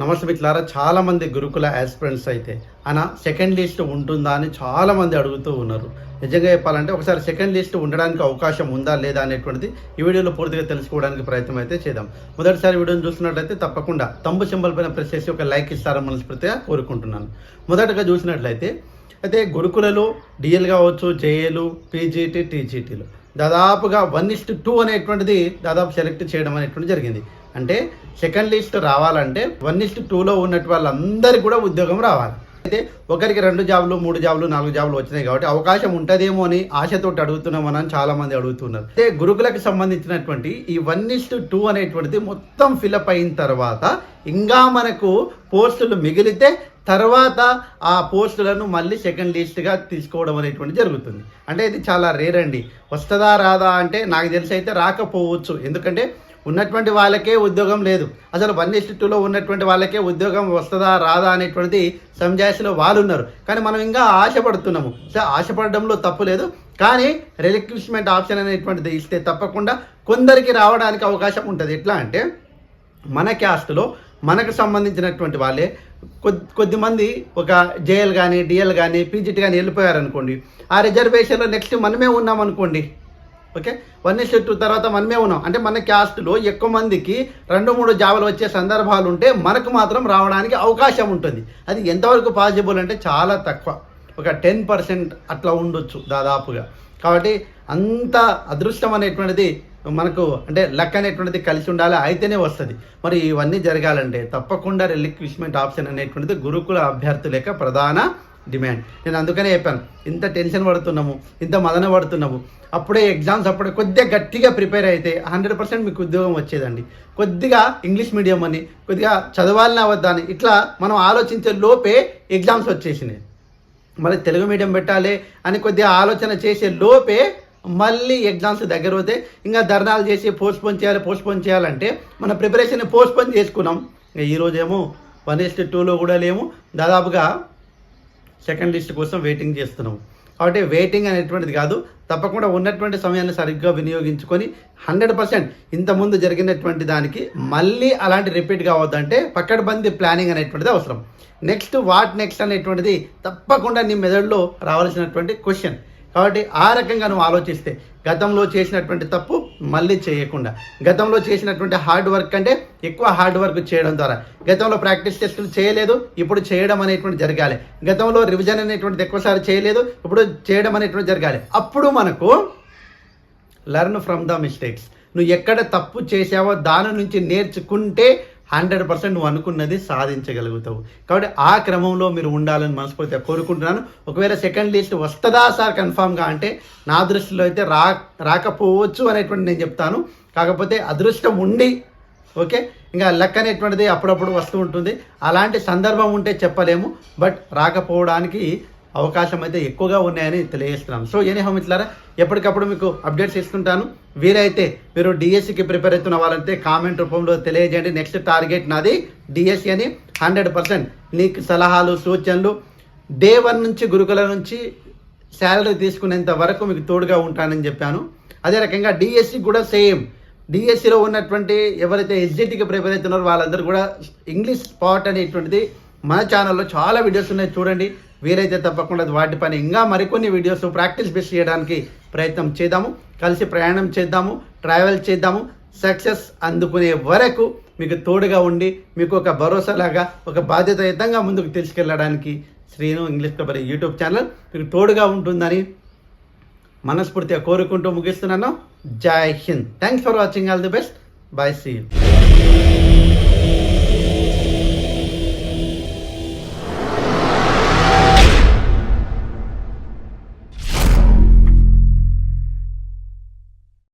నమస్తే మిత్రులారా చాలామంది గురుకుల ఆస్పిరెంట్స్ అయితే అనా సెకండ్ లిస్ట్ ఉంటుందా అని చాలామంది అడుగుతూ ఉన్నారు. నిజంగా చెప్పాలంటే ఒకసారి సెకండ్ లిస్ట్ ఉండడానికి అవకాశం ఉందా లేదా అనేటువంటిది ఈ వీడియోలో పూర్తిగా తెలుసుకోవడానికి ప్రయత్నం అయితే చేద్దాం. మొదటిసారి వీడియోని చూస్తున్నట్లయితే తప్పకుండా తంబు సింబల్ పైన ప్రెస్ చేసి ఒక లైక్ ఇస్తారని మనస్ఫూర్తిగా కోరుకుంటున్నాను. మొదటగా చూసినట్లయితే అయితే గురుకులలో డిఎల్ కావచ్చు జేఏలు పీజీటీ టీజీటీలు దాదాపుగా వన్ ఇస్ట్ టూ అనేటువంటిది దాదాపు సెలెక్ట్ చేయడం అనేటువంటి జరిగింది. అంటే సెకండ్ లిస్ట్ రావాలంటే వన్ ఇస్ట్ టూలో ఉన్నట్టు వాళ్ళందరికీ కూడా ఉద్యోగం రావాలి. అయితే ఒకరికి రెండు జాబులు మూడు జాబులు నాలుగు జాబులు వచ్చినాయి కాబట్టి అవకాశం ఉంటుందేమో అని ఆశతోటి అడుగుతున్నామని చాలా మంది అడుగుతున్నారు. అయితే గురుకులకు సంబంధించినటువంటి ఈ వన్ ఇస్ట్ టూ అనేటువంటిది మొత్తం ఫిలప్ అయిన తర్వాత ఇంకా మనకు పోస్టులు మిగిలితే తర్వాత ఆ పోస్టులను మళ్ళీ సెకండ్ లిస్ట్గా తీసుకోవడం అనేటువంటి జరుగుతుంది. అంటే ఇది చాలా రేర్ అండి. వస్తుందా రాదా అంటే నాకు తెలిసి అయితే రాకపోవచ్చు. ఎందుకంటే ఉన్నటువంటి వాళ్ళకే ఉద్యోగం లేదు. అసలు వన్ ఇస్ట్ టూలో ఉన్నటువంటి వాళ్ళకే ఉద్యోగం వస్తుందా రాదా అనేటువంటిది సంజాయిషిలో వాళ్ళు ఉన్నారు కానీ మనం ఇంకా ఆశపడుతున్నాము. సో ఆశపడడంలో తప్పు లేదు. కానీ రిలిక్విష్మెంట్ ఆప్షన్ అనేటువంటిది ఇస్తే తప్పకుండా కొందరికి రావడానికి అవకాశం ఉంటుంది. ఎట్లా అంటే మన క్యాస్ట్లో మనకు సంబంధించినటువంటి వాళ్ళే. కొద్ది కొద్దిమంది ఒక జేఎల్ కానీ డిఎల్ కానీ పీజీటీ కానీ వెళ్ళిపోయారు అనుకోండి ఆ రిజర్వేషన్లో నెక్స్ట్ మనమే ఉన్నాం అనుకోండి ఓకే? వన్ ఇస్ టూ తర్వాత మనమే ఉన్నాం. అంటే మన క్యాస్ట్లో ఎక్కువ మందికి రెండు మూడు జాబులు వచ్చే సందర్భాలు ఉంటే మనకు మాత్రం రావడానికి అవకాశం ఉంటుంది. అది ఎంతవరకు పాసిబుల్ అంటే చాలా తక్కువ. ఒక టెన్ పర్సెంట్ అట్లా ఉండొచ్చు దాదాపుగా. కాబట్టి అంత అదృష్టం అనేటువంటిది మనకు అంటే లక్ అనేటువంటిది కలిసి ఉండాలి అయితేనే వస్తుంది. మరి ఇవన్నీ జరగాలంటే తప్పకుండా రిలిక్విష్మెంట్ ఆప్షన్ అనేటువంటిది గురుకుల అభ్యర్థుల యొక్క ప్రధాన డిమాండ్ నేను అందుకనే చెప్పాను ఇంత టెన్షన్ పడుతున్నాము ఇంత మదన పడుతున్నాము అప్పుడే ఎగ్జామ్స్ అప్పుడే కొద్దిగా గట్టిగా ప్రిపేర్ అయితే హండ్రెడ్ పర్సెంట్ మీకు ఉద్యోగం వచ్చేదండి. కొద్దిగా ఇంగ్లీష్ మీడియం అని కొద్దిగా చదవాలని అవద్దా అని ఇట్లా మనం ఆలోచించే లోపే ఎగ్జామ్స్ వచ్చేసినాయి. మరి తెలుగు మీడియం పెట్టాలి అని కొద్దిగా ఆలోచన చేసే లోపే మళ్ళీ ఎగ్జామ్స్ దగ్గర పోతే ఇంకా ధర్నాలు చేసి పోస్ట్పోన్ చేయాలి పోస్ట్పోన్ చేయాలంటే మన ప్రిపరేషన్ పోస్ట్పోన్ చేసుకున్నాం. ఇంకా ఈరోజేమో వన్ ఎస్ట్ టూలో కూడా లేము. దాదాపుగా సెకండ్ లిస్ట్ కోసం వెయిటింగ్ చేస్తున్నాం. కాబట్టి వెయిటింగ్ అనేటువంటిది కాదు తప్పకుండా ఉన్నటువంటి సమయాన్ని సరిగ్గా వినియోగించుకొని హండ్రెడ్ పర్సెంట్ ఇంతకుముందు జరిగినటువంటి దానికి మళ్ళీ అలాంటి రిపీట్ కావద్దంటే పక్కడబంది ప్లానింగ్ అనేటువంటిది అవసరం. నెక్స్ట్ వాట్ నెక్స్ట్ అనేటువంటిది తప్పకుండా నీ మెదడులో రావాల్సినటువంటి క్వశ్చన్ కాబట్టి ఆ రకంగా నువ్వు ఆలోచిస్తే గతంలో చేసినటువంటి తప్పు మళ్ళీ చేయకుండా గతంలో చేసినటువంటి హార్డ్ వర్క్ కంటే ఎక్కువ హార్డ్ వర్క్ చేయడం ద్వారా. గతంలో ప్రాక్టీస్ టెస్టులు చేయలేదు ఇప్పుడు చేయడం అనేటువంటి జరగాలి. గతంలో రివిజన్ అనేటువంటిది ఎక్కువసారి చేయలేదు ఇప్పుడు చేయడం అనేటువంటి జరగాలి. అప్పుడు మనకు లెర్న్ ఫ్రమ్ ద మిస్టేక్స్ నువ్వు ఎక్కడ తప్పు చేసావో దాని నుంచి నేర్చుకుంటే హండ్రెడ్ పర్సెంట్ నువ్వు అనుకున్నది సాధించగలుగుతావు. కాబట్టి ఆ క్రమంలో మీరు ఉండాలని మనస్ఫూర్తిగా కోరుకుంటున్నాను. ఒకవేళ సెకండ్ లిస్ట్ వస్తుందా సార్ కన్ఫామ్గా అంటే నా దృష్టిలో అయితే రా రాకపోవచ్చు అనేటువంటి నేను చెప్తాను. కాకపోతే అదృష్టం ఉండి ఓకే? ఇంకా లక్ అనేటువంటిది అప్పుడప్పుడు వస్తూ ఉంటుంది. అలాంటి సందర్భం ఉంటే చెప్పలేము. బట్ రాకపోవడానికి అవకాశం అయితే ఎక్కువగా ఉన్నాయని తెలియజేస్తున్నాను. సో ఎనీ హోమ్ ఇట్లారా ఎప్పటికప్పుడు మీకు అప్డేట్స్ ఇస్తుంటాను. వీలైతే మీరు డిఎస్సికి ప్రిపేర్ అవుతున్న వాళ్ళంటే కామెంట్ రూపంలో తెలియజేయండి. నెక్స్ట్ టార్గెట్ నాది డిఎస్సి అని హండ్రెడ్ పర్సెంట్ నీకు సలహాలు సూచనలు డే వన్ నుంచి గురుకుల నుంచి శాలరీ తీసుకునేంత వరకు మీకు తోడుగా ఉంటానని చెప్పాను. అదే రకంగా డిఎస్సి కూడా సేమ్ డిఎస్సిలో ఉన్నటువంటి ఎవరైతే ఎస్జిటికి ప్రిపేర్ అవుతున్నారో వాళ్ళందరూ కూడా ఇంగ్లీష్ స్పాట్ అనేటువంటిది మన ఛానల్లో చాలా వీడియోస్ ఉన్నాయి. చూడండి. వీలైతే తప్పకుండా వాటిపైన ఇంకా మరికొన్ని వీడియోస్ ప్రాక్టీస్ బేస్ చేయడానికి ప్రయత్నం చేద్దాము. కలిసి ప్రయాణం చేద్దాము ట్రావెల్ చేద్దాము. సక్సెస్ అందుకునే వరకు మీకు తోడుగా ఉండి మీకు ఒక భరోసా లాగా ఒక బాధ్యతాయుతంగా ముందుకు తీసుకెళ్ళడానికి Srinu English paper YouTube channel మీకు తోడుగా ఉంటుందని మనస్ఫూర్తిగా కోరుకుంటూ ముగిస్తున్నాను. Jai Hind. Thanks for watching all the best bye see you